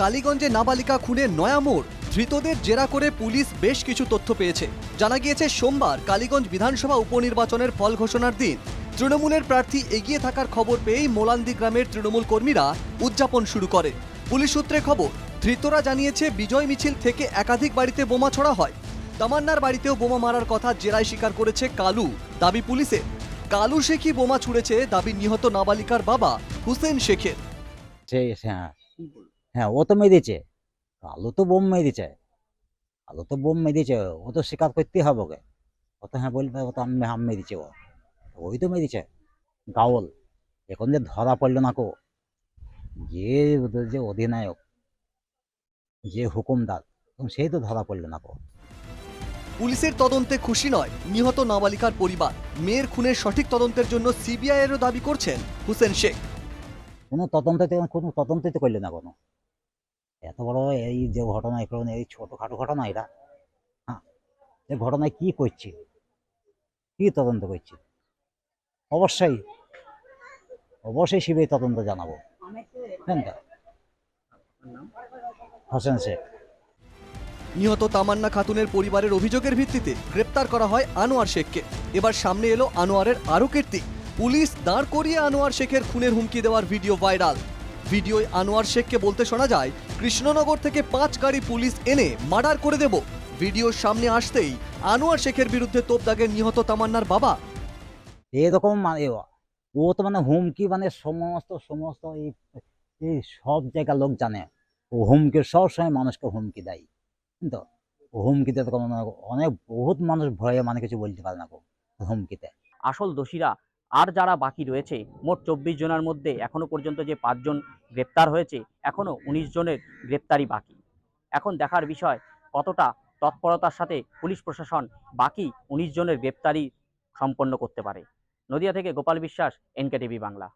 কালীগঞ্জে নাবালিকা খুনে নয়া মোড়। ধৃতদের জেরা করে পুলিশ বেশ কিছু তথ্য পেয়েছে। জানা গিয়েছে, সোমবার কালীগঞ্জ বিধানসভা উপনির্বাচনের ফল ঘোষণার দিন তৃণমূলের প্রার্থী এগিয়ে থাকার খবর পেয়েই মোলান্দি গ্রামের তৃণমূল কর্মীরা উদযাপন শুরু করে। পুলিশ সূত্রে খবর, ধৃতরা জানিয়েছে, বিজয় মিছিল থেকে একাধিক বাড়িতে বোমা ছড়া হয়। তামান্নার বাড়িতেও বোমা মারার কথা জেরায় স্বীকার করেছে কালু, দাবি পুলিশের। কালু শেখই বোমা ছুড়েছে, দাবি নিহত নাবালিকার বাবা হুসেন শেখের। হ্যাঁ ও তো মেরেছে। কালো তো বোম মেরেছে। কালো তো বোম মেরেছে। ও তো স্বীকার করতে হবে ওকে। ও তো হ্যাঁ বলবে ও তো আমি হাম মেরেছে ও। ওই তো মেরেছে। গাওল। এখন যে ধরা পড়ল না কো। যে ওদের যে অধিনায়ক যে হুকুমদার সেই তো ধরা পড়ল না কো। পুলিশের তদন্তে খুশি নয় নিহত নাবালিকার পরিবার। মেয়ের খুনের সঠিক তদন্তের জন্য সিবিআই এরও দাবি করছেন হুসেন শেখ। কোনো তদন্ত কোনো তদন্তই তো করলে না কোনো। এত বড় এই যে ঘটনা এখানে এই ছোটোখাটো ঘটনা এটা। হ্যাঁ এই ঘটনায় কি করছে? কি তদন্ত করছে? অবশ্যই অবশ্যই শিবির তদন্ত জানাব। তো? হোসেন শেখ। নিহত তামান্না খাতুনের পরিবারের অভিযোগের ভিত্তিতে গ্রেপ্তার করা হয় আনোয়ার শেখকে। এবার সামনে এলো আনোয়ারের আরও কীর্তি। পুলিশ দাঁড় করিয়ে আনোয়ার শেখের খুনের হুমকি দেওয়ার ভিডিও ভাইরাল। ভিডিওয় আনোয়ার শেখকে বলতে শোনা যায় কৃষ্ণনগর থেকে পাঁচ গাড়ি পুলিশ এনে মার্ডার করে দেব। ভিডিওর সামনে আসতেই আনোয়ার শেখের বিরুদ্ধে তোপ দাগের নিহত তামান্নার বাবা। এরকম মানে ও তো মানে হুমকি মানে সমস্ত সমস্ত এই এই সব জায়গার লোক জানে। ও হুমকি সবসময় মানুষকে হুমকি দেয়। তো? ও হুমকিতে তো অনেক বহুত মানুষ ভয়ে মানে কিছু বলতে পারে না হুমকিতে। আসল দোষীরা আর যারা বাকি রয়েছে, মোট চব্বিশ জনের মধ্যে এখনও পর্যন্ত যে পাঁচজন গ্রেপ্তার হয়েছে, এখনও উনিশ জনের গ্রেপ্তারি বাকি। এখন দেখার বিষয়, কতটা তৎপরতার সাথে পুলিশ প্রশাসন বাকি উনিশ জনের গ্রেপ্তারি সম্পন্ন করতে পারে? নদিয়া থেকে গোপাল বিশ্বাস এনকে টিভি বাংলা।